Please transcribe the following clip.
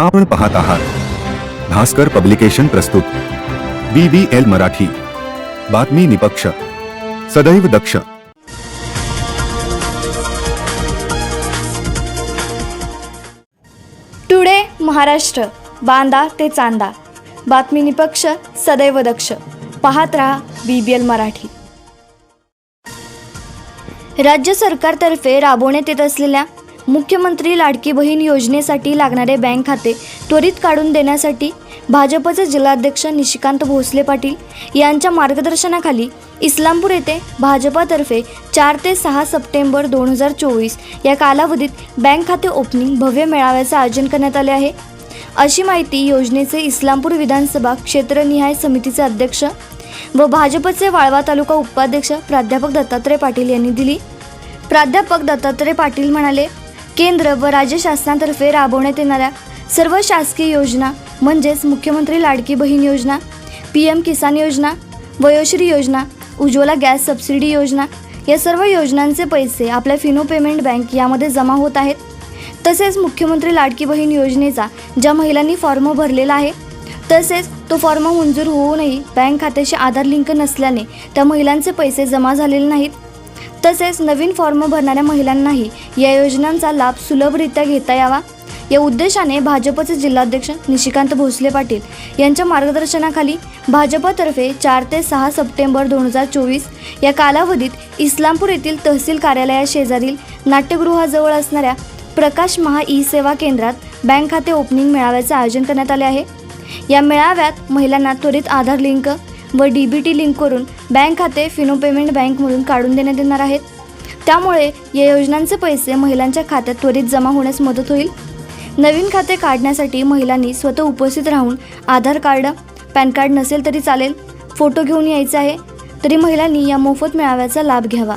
आपण पाहत आहात. भास्कर पब्लिकेशन प्रस्तुत. B B L Marathi. बातमी निपक्ष. सदैव दक्ष. टुडे महाराष्ट्र. बांदा ते चांदा. बातमी निपक्ष सदैव दक्ष. पाहत रहा बी बी एल मराठी. राज्य सरकारतर्फे राबवण्यात येत असलेल्या मुख्यमंत्री लाडकी बहीण योजनेसाठी लागणारे बँक खाते त्वरित काढून देण्यासाठी भाजपचे जिल्हाध्यक्ष निशिकांत भोसले पाटील यांच्या मार्गदर्शनाखाली इस्लामपूर येथे भाजपातर्फे चार ते सहा सप्टेंबर दोन हजार चोवीस या कालावधीत बँक खाते ओपनिंग भव्य मेळाव्याचे आयोजन करण्यात आले आहे. अशी माहिती योजनेचे इस्लामपूर विधानसभा क्षेत्रनिहाय समितीचे अध्यक्ष व भाजपचे वाळवा तालुका उपाध्यक्ष प्राध्यापक दत्तात्रय पाटील यांनी दिली. प्राध्यापक दत्तात्रय पाटील म्हणाले केंद्र व राज्य शासनातर्फे राबवण्यात येणाऱ्या सर्व शासकीय योजना म्हणजेच मुख्यमंत्री लाडकी बहीण योजना पी एम किसान योजना वयोश्री योजना उज्ज्वला गॅस सबसिडी योजना या सर्व योजनांचे पैसे आपल्या फिनो पेमेंट बँक यामध्ये जमा होत आहेत. तसेच मुख्यमंत्री लाडकी बहीण योजनेचा ज्या महिलांनी फॉर्म भरलेला आहे तसेच तो फॉर्म मंजूर होऊनही बँक खात्याशी आधार लिंक नसल्याने त्या महिलांचे पैसे जमा झालेले नाहीत. तसेच नवीन फॉर्म भरणाऱ्या महिलांनाही या योजनांचा लाभ सुलभरित्या घेता यावा. या उद्देशाने भाजपचे जिल्हाध्यक्ष निशिकांत भोसले पाटील यांच्या मार्गदर्शनाखाली भाजपतर्फे चार ते सहा सप्टेंबर दोन हजार चोवीस या कालावधीत इस्लामपूर येथील तहसील कार्यालया शेजारील नाट्यगृहाजवळ असणाऱ्या प्रकाश महा ई सेवा केंद्रात बँक खाते ओपनिंग मेळाव्याचे आयोजन करण्यात आले आहे. या मेळाव्यात महिलांना त्वरित आधार लिंक व डी बी टी लिंक करून बँक खाते फिनो पेमेंट बँकमधून काढून देण्यात येणार आहेत. त्यामुळे या योजनांचे पैसे महिलांच्या खात्यात त्वरित जमा होण्यास मदत होईल. नवीन खाते काढण्यासाठी महिलांनी स्वतः उपस्थित राहून आधार कार्ड पॅन कार्ड नसेल तरी चालेल फोटो घेऊन यायचे आहे तरी महिलांनी या मोफत मेळाव्याचा लाभ घ्यावा.